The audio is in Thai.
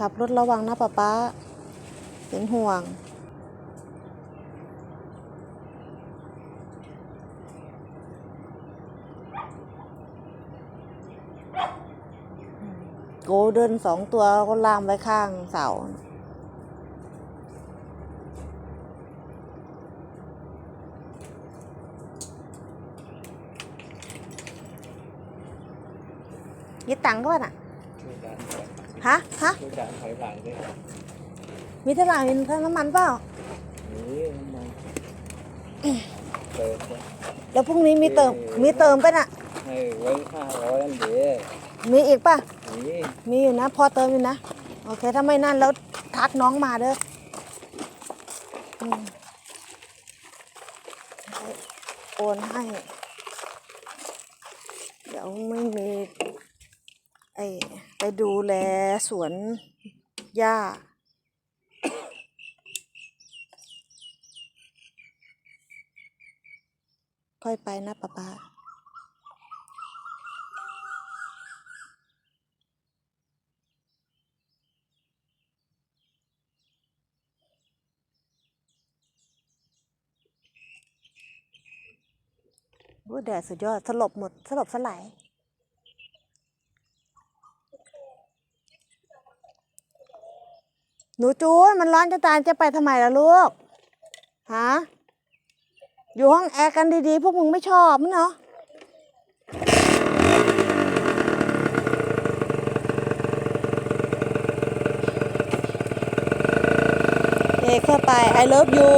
ขับรถระวังนะป๊าป๊าเป็นห่วง โกลเดินสองตัวก็ล่ามไว้ข้างเสายึดตังค์ก็ป่ะน่ะ ฮะฮะช่วยดันถอยหลังด้วยมีเท่าไหร่มีน้ำมันเปล่านี่มันเติมไว้แล้วพรุ่งนี้มีเติมมีเติมป่ะน่ะให้ไว้ห้าร้อยอันเดียวมีอีกป่ะนี่มีอยู่นะ พอเติมอยู่นะ โอเค ถ้าไม่นั่นแล้วทักน้องมาเด้ออืมโอนให้ เดี๋ยวไม่มี ไอไปดูแลสวนหญ้า ค่อยไปนะป๊าป๊าโอ้แดดสุดยอด สลบหมด สลบสลาย หนูจูนมันร้อนจะตายจะไปทำไมล่ะลูกฮะอยู่ห้องแอร์กันดีๆ พวกมึงไม่ชอบมั้งเนาะเอกเข้าไป I love you